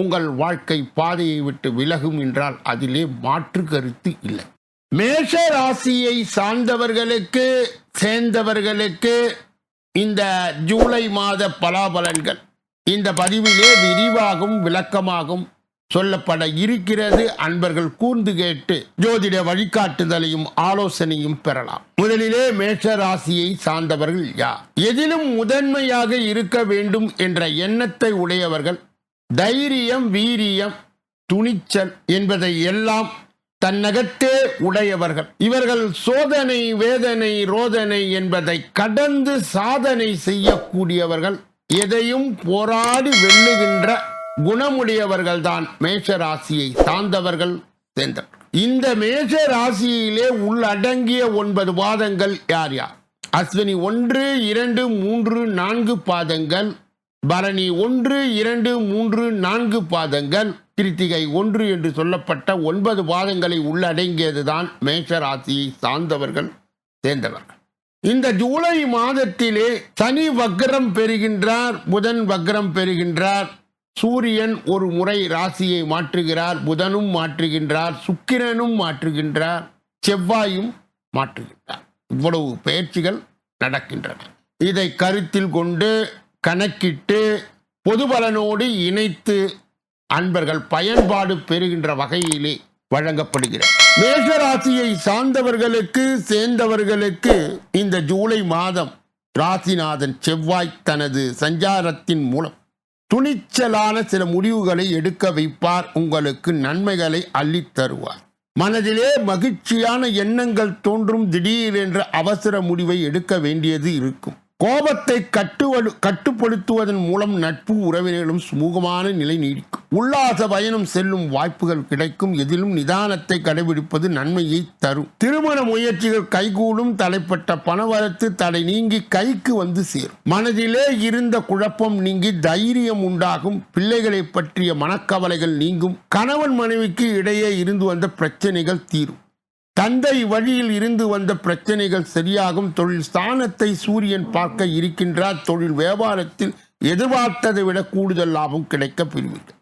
உங்கள் வாழ்க்கை பாதையை விட்டு விலகும் என்றால் அதிலே மாற்று கருத்து இல்லை. மேஷ ராசியை சார்ந்தவர்களுக்கு சேர்ந்தவர்களுக்கு இந்த ஜூலை மாத பலாபலன்கள் இந்த பதிவிலே விரிவாகவும் விளக்கமாகவும் சொல்லப்பட இருக்கிறது. அன்பர்கள் கூர்ந்து கேட்டு ஜோதிட வழிகாட்டுதலையும் ஆலோசனையும் பெறலாம். முதலிலே மேஷ ராசியை சார்ந்தவர்கள் யார்? எதிலும் முதன்மையாக இருக்க வேண்டும் என்ற எண்ணத்தை உடையவர்கள் தைரியம் வீரியம் துணிச்சல் என்பதை எல்லாம் தன்னகத்தே உடையவர்கள். இவர்கள் சோதனை வேதனை ரோதனை என்பதை கடந்து சாதனை செய்யக்கூடியவர்கள். எதையும் போராடி வெல்லுகின்ற குணமுடையவர்கள்தான் மேஷராசியை சார்ந்தவர்கள் சேர்ந்தவர்கள் இந்த மேஷ ராசியிலே உள்ளடங்கிய ஒன்பது பாதங்கள் யார் யார்? அஸ்வினி ஒன்று இரண்டு மூன்று நான்கு பாதங்கள். பரணி ஒன்று இரண்டு மூன்று நான்கு பாதங்கள். கிருத்திகை ஒன்று என்று சொல்லப்பட்ட ஒன்பது பாதங்களை உள்ளடங்கியதுதான் மேஷ ராசியை சார்ந்தவர்கள் சேர்ந்தவர்கள். இந்த ஜூலை மாதத்திலே சனி வக்ரம் பெறுகின்றார் புதன் வக்ரம் பெறுகின்றார். சூரியன் ஒரு முறை ராசியை மாற்றுகிறார் புதனும் மாற்றுகின்றார் சுக்கிரனும் மாற்றுகின்றார் செவ்வாயும் மாற்றுகின்றார். இவ்வளவு பயிற்சிகள் நடக்கின்றன. இதை கருத்தில் கொண்டு கணக்கிட்டு பொது பலனோடு இணைத்து அன்பர்கள் பயன்பாடு பெறுகின்ற வகையிலே வழங்கப்படுகிறது. மேஷராசியை சார்ந்தவர்களுக்கு சேர்ந்தவர்களுக்கு இந்த ஜூலை மாதம் ராசிநாதன் செவ்வாய் தனது சஞ்சாரத்தின் மூலம் துணிச்சலான சில முடிவுகளை எடுக்க வைப்பார். உங்களுக்கு நன்மைகளை அள்ளித் தருவார். மனதிலே மகிழ்ச்சியான எண்ணங்கள் தோன்றும். திடீரென்ற அவசர முடிவை எடுக்க வேண்டியது இருக்கும். கோபத்தை கட்டுவடு கட்டுப்படுத்துவதன் மூலம் நட்பு உறவினர்களும் சுமூகமான நிலை நீடிக்கும். உல்லாச பயணம் செல்லும் வாய்ப்புகள் கிடைக்கும். எதிலும் நிதானத்தை கடைபிடிப்பது நன்மையை தரும். திருமண முயற்சிகள் கைகூடும். தலைப்பட்ட பணவரத்து தடை நீங்கி கைக்கு வந்து சேரும். மனதிலே இருந்த குழப்பம் நீங்கி தைரியம் உண்டாகும். பிள்ளைகளை பற்றிய மனக்கவலைகள் நீங்கும். கணவன் மனைவிக்கு இடையே இருந்து வந்த பிரச்சனைகள் தீரும். தந்தை வழியில் இருந்து வந்த பிரச்சனைகள் சரியாகும். தொழில் ஸ்தானத்தை சூரியன் பார்க்க இருக்கின்றார். தொழில் வியாபாரத்தில் எதிர்பார்த்ததை விட கூடுதல் லாபம் கிடைக்க பெறுவீர்கள்.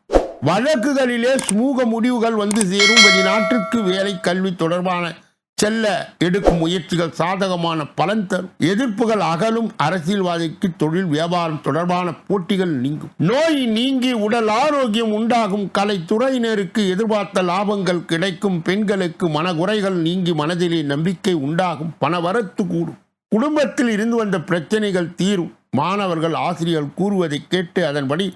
வழக்குகளிலே சுமூக முடிவுகள் வந்து சேரும். வெளிநாட்டிற்கு வேலை கல்வி தொடர்பான செல்ல எடுக்கும் முயற்சிகள் சாதகமான பலன் தரும். எதிர்ப்புகள் அகலும் அரசியல்வாதிக்கு தொழில் வியாபாரம் தொடர்பான போட்டிகள் நீங்கும். நோய் நீங்கி உடல் ஆரோக்கியம் உண்டாகும் கலைத்துறையினருக்கு எதிர்பார்த்த லாபங்கள் கிடைக்கும். பெண்களுக்கு மனகுறைகள் நீங்கி மனதிலே நம்பிக்கை உண்டாகும். பணவரத்து கூடும். குடும்பத்தில் இருந்து வந்த பிரச்சனைகள் தீரும். மாணவர்கள் ஆசிரியர்கள் கூறுவதை கேட்டு அதன்படி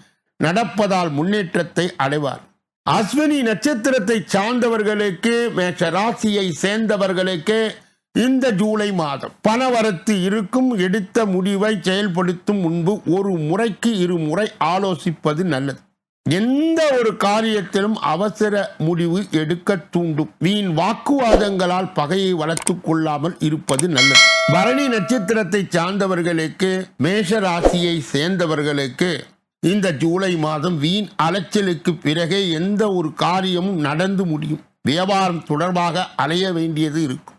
நடப்பதால் முன்னேற்றத்தை அடைவார். அஸ்வினி நட்சத்திரத்தை சார்ந்தவர்களுக்கு மேஷ ராசியை சேர்ந்தவர்களுக்கு இந்த ஜூலை மாதம் பணவரத்து இருக்கும் எடுத்த முடிவை செயல்படுத்தும் முன்பு ஒரு முறைக்கு இரு முறை ஆலோசிப்பது நல்லது. எந்த ஒரு காரியத்திலும் அவசர முடிவு எடுக்க தூண்டும். வீண் வாக்குவாதங்களால் பகையை வளர்த்துக் கொள்ளாமல் இருப்பது நல்லது. பரணி நட்சத்திரத்தை சார்ந்தவர்களுக்கு மேஷ ராசியை சேர்ந்தவர்களுக்கு இந்த ஜூலை மாதம் வீண் அலைச்சலுக்கு பிறகே எந்த ஒரு காரியமும் நடந்து முடியும். வியாபாரம் தொடர்பாக அலைய வேண்டியது இருக்கும்.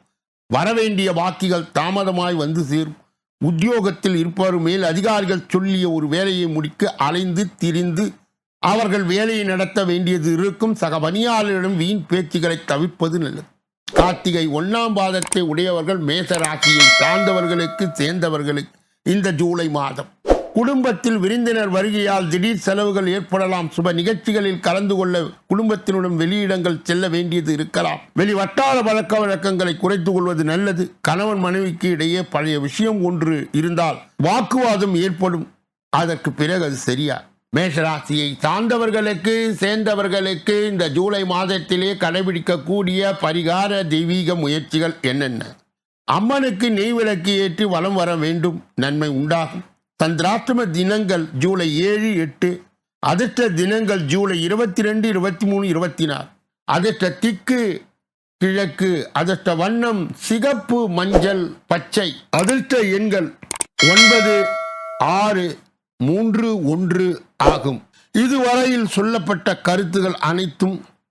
வரவேண்டிய வாக்கிகள் தாமதமாய் வந்து சேரும். உத்தியோகத்தில் இருப்பவர் மேல் அதிகாரிகள் சொல்லிய ஒரு வேலையை முடிக்க அலைந்து திரிந்து அவர்கள் வேலையை நடத்த வேண்டியது இருக்கும். சக பணியாளரிடம் வீண் பேச்சுகளை தவிர்ப்பது நல்லது. கார்த்திகை ஒன்னாம் பாதத்தை உடையவர்கள் மேச ராசியை சார்ந்தவர்களுக்கு சேர்ந்தவர்களுக்கு இந்த ஜூலை மாதம் குடும்பத்தில் விருந்தினர் வருகையால் திடீர் செலவுகள் ஏற்படலாம். சுப நிகழ்ச்சிகளில் கலந்து கொள்ள குடும்பத்தினுடன் வெளியிடங்கள் செல்ல வேண்டியது இருக்கலாம். வெளி வட்டார பழக்க வழக்கங்களை குறைத்துக் கொள்வது நல்லது. கணவன் மனைவிக்கு இடையே பழைய விஷயம் ஒன்று இருந்தால் வாக்குவாதம் ஏற்படும். அதற்கு பிறகு அது சரியா? மேஷராசியை சார்ந்தவர்களுக்கு சேர்ந்தவர்களுக்கு இந்த ஜூலை மாதத்திலே கடைபிடிக்கக்கூடிய பரிகார தெய்வீக முயற்சிகள் என்னென்ன? அம்மனுக்கு நெய் விளக்கு ஏற்றி வலம் வர வேண்டும். நன்மை உண்டாகும். சந்திராஷ்டம தினங்கள் ஜூலை ஏழு எட்டு. அதிர்ஷ்ட தினங்கள் ஜூலை இருபத்தி ரெண்டு இருபத்தி மூணு இருபத்தி நாலு அதிர்ஷ்ட திக்கு கிழக்கு அதிர்ஷ்ட வண்ணம் சிகப்பு மஞ்சள் பச்சை. அதிர்ஷ்ட எண்கள் ஒன்பது ஆறு மூன்று ஒன்று ஆகும். இதுவரையில் சொல்லப்பட்ட கருத்துகள் அனைத்தும்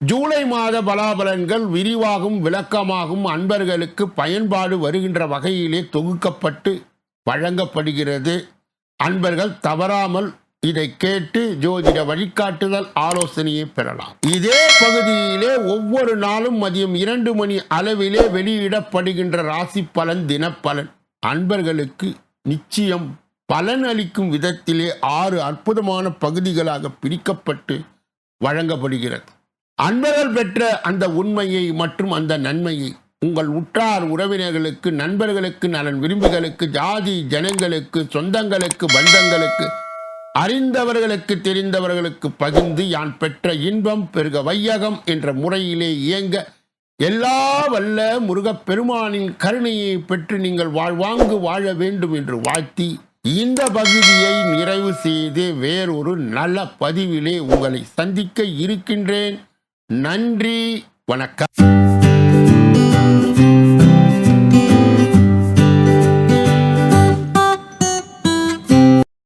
ஜூலை மாத பலாபலன்கள் விரிவாகும் விளக்கமாகும் அன்பர்களுக்கு பயன்பாடு வருகின்ற வகையிலே தொகுக்கப்பட்டு வழங்கப்படுகிறது. அன்பர்கள் தவறாமல் இதை கேட்டு ஜோதிட வழிகாட்டுதல் ஆலோசனையை பெறலாம். இதே பகுதியிலே ஒவ்வொரு நாளும் மதியம் இரண்டு மணி அளவிலே வெளியிடப்படுகின்ற ராசி பலன் தினப்பலன். அன்பர்களுக்கு நிச்சயம் பலன் அளிக்கும் விதத்திலே ஆறு அற்புதமான பகுதிகளாக பிரிக்கப்பட்டு வழங்கப்படுகிறது. அன்பர்கள் பெற்ற அந்த உண்மையை மற்றும் அந்த நன்மையை உங்கள் உற்றார் உறவினர்களுக்கு நண்பர்களுக்கு நலன் விரும்புகளுக்கு ஜாதி ஜனங்களுக்கு சொந்தங்களுக்கு பந்தங்களுக்கு அறிந்தவர்களுக்கு தெரிந்தவர்களுக்கு பகிர்ந்து யான் பெற்ற இன்பம் பெருக வையகம் என்ற முறையிலே இயங்க எல்லா வல்ல முருகப்பெருமானின் கருணையை பெற்று நீங்கள் வாழ்வாங்கு வாழ வேண்டும் என்று வாழ்த்தி இந்த பகுதியை நிறைவு செய்து வேறொரு நல்ல பதிவிலே உங்களை சந்திக்க இருக்கின்றேன். நன்றி வணக்கம்.